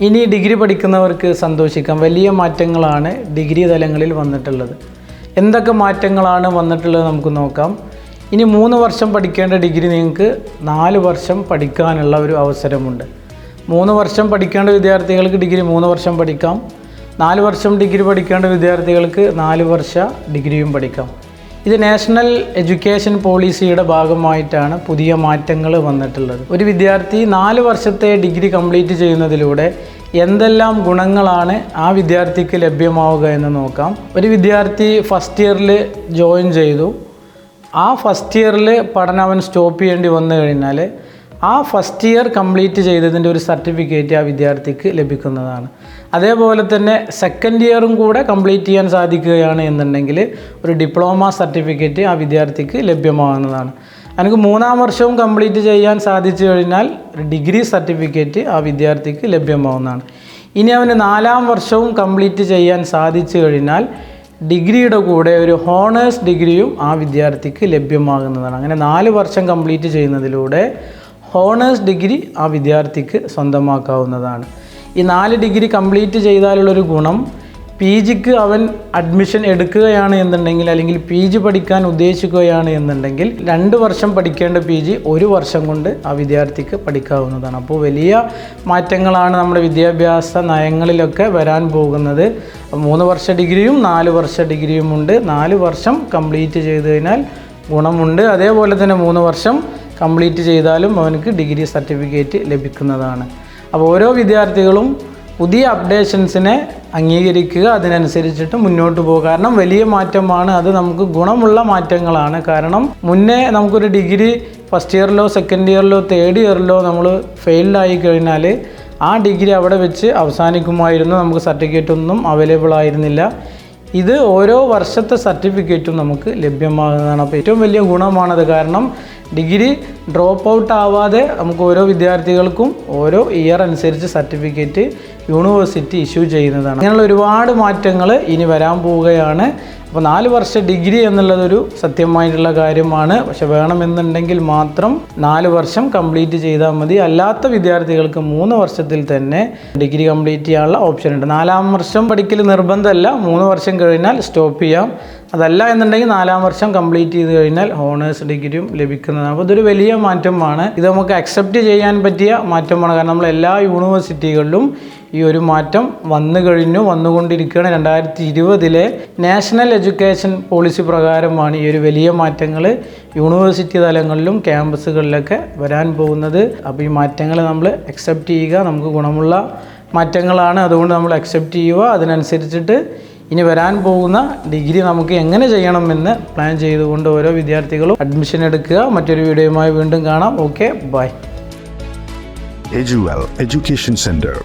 ഇനി ഡിഗ്രി പഠിക്കുന്നവർക്ക് സന്തോഷിക്കാം. വലിയ മാറ്റങ്ങളാണ് ഡിഗ്രി തലങ്ങളിൽ വന്നിട്ടുള്ളത്. എന്തൊക്കെ മാറ്റങ്ങളാണ് വന്നിട്ടുള്ളത് നമുക്ക് നോക്കാം. ഇനി മൂന്ന് വർഷം പഠിക്കേണ്ട ഡിഗ്രി നിങ്ങൾക്ക് നാല് വർഷം പഠിക്കാനുള്ള ഒരു അവസരമുണ്ട്. മൂന്ന് വർഷം പഠിക്കേണ്ട വിദ്യാർത്ഥികൾക്ക് ഡിഗ്രി മൂന്ന് വർഷം പഠിക്കാം. നാല് വർഷം ഡിഗ്രി പഠിക്കേണ്ട വിദ്യാർത്ഥികൾക്ക് നാല് വർഷ ഡിഗ്രിയും പഠിക്കാം. ഇത് നാഷണൽ എഡ്യൂക്കേഷൻ പോളിസിയുടെ ഭാഗമായിട്ടാണ് പുതിയ മാറ്റങ്ങൾ വന്നിട്ടുള്ളത്. ഒരു വിദ്യാർത്ഥി നാല് വർഷത്തെ ഡിഗ്രി കംപ്ലീറ്റ് ചെയ്യുന്നതിലൂടെ എന്തെല്ലാം ഗുണങ്ങളാണ് ആ വിദ്യാർത്ഥിക്ക് ലഭ്യമാവുക എന്ന് നോക്കാം. ഒരു വിദ്യാർത്ഥി ഫസ്റ്റ് ഇയറിൽ ജോയിൻ ചെയ്തു. ആ ഫസ്റ്റ് ഇയറിൽ പഠനം അവൻ സ്റ്റോപ്പ് ചെയ്യേണ്ടി വന്നു കഴിഞ്ഞാൽ ആ ഫസ്റ്റ് ഇയർ കംപ്ലീറ്റ് ചെയ്തതിന്റെ ഒരു സർട്ടിഫിക്കറ്റ് ആ വിദ്യാർത്ഥിക്ക് ലഭിക്കുന്നതാണ്. അതേപോലെ തന്നെ സെക്കൻഡ് ഇയറും കൂടെ കംപ്ലീറ്റ് ചെയ്യാൻ സാധിക്കുകയാണ് എന്നുണ്ടെങ്കിൽ ഒരു ഡിപ്ലോമ സർട്ടിഫിക്കറ്റ് ആ വിദ്യാർത്ഥിക്ക് ലഭ്യമാകുന്നതാണ്. എനിക്ക് മൂന്നാം വർഷവും കംപ്ലീറ്റ് ചെയ്യാൻ സാധിച്ചു കഴിഞ്ഞാൽ ഡിഗ്രി സർട്ടിഫിക്കറ്റ് ആ വിദ്യാർത്ഥിക്ക് ലഭ്യമാവുന്നതാണ്. ഇനി അവന് നാലാം വർഷവും കംപ്ലീറ്റ് ചെയ്യാൻ സാധിച്ചു കഴിഞ്ഞാൽ ഡിഗ്രിയുടെ കൂടെ ഒരു ഹോണേഴ്സ് ഡിഗ്രിയും ആ വിദ്യാർത്ഥിക്ക് ലഭ്യമാകുന്നതാണ്. അങ്ങനെ നാല് വർഷം കംപ്ലീറ്റ് ചെയ്യുന്നതിലൂടെ ഹോണേഴ്സ് ഡിഗ്രി ആ വിദ്യാർത്ഥിക്ക് സ്വന്തമാക്കാവുന്നതാണ്. ഈ നാല് ഡിഗ്രി കംപ്ലീറ്റ് ചെയ്താലുള്ളൊരു ഗുണം പി ജിക്ക് അവൻ അഡ്മിഷൻ എടുക്കുകയാണ് എന്നുണ്ടെങ്കിൽ അല്ലെങ്കിൽ പി ജി പഠിക്കാൻ ഉദ്ദേശിക്കുകയാണ് എന്നുണ്ടെങ്കിൽ രണ്ട് വർഷം പഠിക്കേണ്ട പി ജി ഒരു വർഷം കൊണ്ട് ആ വിദ്യാർത്ഥിക്ക് പഠിക്കാവുന്നതാണ്. അപ്പോൾ വലിയ മാറ്റങ്ങളാണ് നമ്മുടെ വിദ്യാഭ്യാസ നയങ്ങളിലൊക്കെ വരാൻ പോകുന്നത്. മൂന്ന് വർഷ ഡിഗ്രിയും നാല് വർഷ ഡിഗ്രിയും ഉണ്ട്. നാല് വർഷം കംപ്ലീറ്റ് ചെയ്ത് കഴിഞ്ഞാൽ ഗുണമുണ്ട്. അതേപോലെ തന്നെ മൂന്ന് വർഷം കംപ്ലീറ്റ് ചെയ്താലും അവനക്ക് ഡിഗ്രി സർട്ടിഫിക്കറ്റ് ലഭിക്കുന്നതാണ്. അപ്പോൾ ഓരോ വിദ്യാർത്ഥികളും പുതിയ അപ്ഡേഷൻസിനെ അംഗീകരിക്കുക അതിനനുസരിച്ചിട്ട് മുന്നോട്ട് പോകുക. കാരണം വലിയ മാറ്റമാണ് അത് നമുക്ക് ഗുണമുള്ള മാറ്റങ്ങളാണ്. കാരണം മുന്നേ നമുക്കൊരു ഡിഗ്രി ഫസ്റ്റ് ഇയറിലോ സെക്കൻഡ് ഇയറിലോ തേർഡ് ഇയറിലോ നമ്മൾ ഫെയിൽഡായി കഴിഞ്ഞാൽ ആ ഡിഗ്രി അവിടെ വെച്ച് അവസാനിക്കുമായിരുന്നു. നമുക്ക് സർട്ടിഫിക്കറ്റ് ഒന്നും അവൈലബിൾ ആയിരുന്നില്ല. ഇത് ഓരോ വർഷത്തെ സർട്ടിഫിക്കറ്റും നമുക്ക് ലഭ്യമാകുന്നതാണ്. അപ്പോൾ ഏറ്റവും വലിയ ഗുണമാണത്. കാരണം ഡിഗ്രി ഡ്രോപ്പ് ഔട്ട് ആവാതെ നമുക്ക് ഓരോ വിദ്യാർത്ഥികൾക്കും ഓരോ ഇയർ അനുസരിച്ച് സർട്ടിഫിക്കറ്റ് യൂണിവേഴ്സിറ്റി ഇഷ്യൂ ചെയ്യുന്നതാണ്. അങ്ങനെയുള്ള ഒരുപാട് മാറ്റങ്ങൾ ഇനി വരാൻ പോവുകയാണ്. അപ്പോൾ നാല് വർഷ ഡിഗ്രി എന്നുള്ളതൊരു സത്യമായിട്ടുള്ള കാര്യമാണ്. പക്ഷെ വേണമെന്നുണ്ടെങ്കിൽ മാത്രം നാല് വർഷം കംപ്ലീറ്റ് ചെയ്താൽ മതി. അല്ലാത്ത വിദ്യാർത്ഥികൾക്ക് മൂന്ന് വർഷത്തിൽ തന്നെ ഡിഗ്രി കംപ്ലീറ്റ് ചെയ്യാനുള്ള ഓപ്ഷൻ ഉണ്ട്. നാലാം വർഷം പഠിക്കൽ നിർബന്ധമല്ല. മൂന്ന് വർഷം കഴിഞ്ഞാൽ സ്റ്റോപ്പ് ചെയ്യാം. അതല്ല എന്നുണ്ടെങ്കിൽ നാലാം വർഷം കംപ്ലീറ്റ് ചെയ്ത് കഴിഞ്ഞാൽ ഹോണേഴ്സ് ഡിഗ്രിയും ലഭിക്കുന്നതാണ്. അപ്പോൾ ഇതൊരു വലിയ മാറ്റമാണ്. ഇത് നമുക്ക് അക്സെപ്റ്റ് ചെയ്യാൻ പറ്റിയ മാറ്റമാണ്. കാരണം നമ്മൾ എല്ലാ യൂണിവേഴ്സിറ്റികളിലും ഈ ഒരു മാറ്റം വന്നു കഴിഞ്ഞു വന്നുകൊണ്ടിരിക്കുകയാണ്. രണ്ടായിരത്തി ഇരുപതിലെ നാഷണൽ എഡ്യൂക്കേഷൻ പോളിസി പ്രകാരമാണ് ഈ ഒരു വലിയ മാറ്റങ്ങൾ യൂണിവേഴ്സിറ്റി തലങ്ങളിലും ക്യാമ്പസുകളിലൊക്കെ വരാൻ പോകുന്നത്. അപ്പോൾ ഈ മാറ്റങ്ങൾ നമ്മൾ അക്സെപ്റ്റ് ചെയ്യുക. നമുക്ക് ഗുണമുള്ള മാറ്റങ്ങളാണ്. അതുകൊണ്ട് നമ്മൾ അക്സെപ്റ്റ് ചെയ്യുക. അതിനനുസരിച്ചിട്ട് ഇനി വരാൻ പോകുന്ന ഡിഗ്രി നമുക്ക് എങ്ങനെ ചെയ്യണമെന്ന് പ്ലാൻ ചെയ്തുകൊണ്ട് ഓരോ വിദ്യാർത്ഥികളും അഡ്മിഷൻ എടുക്കുക. മറ്റൊരു വീഡിയോയുമായി വീണ്ടും കാണാം. ഓക്കെ ബൈ എജുവൽ എഡ്യൂക്കേഷൻ Center.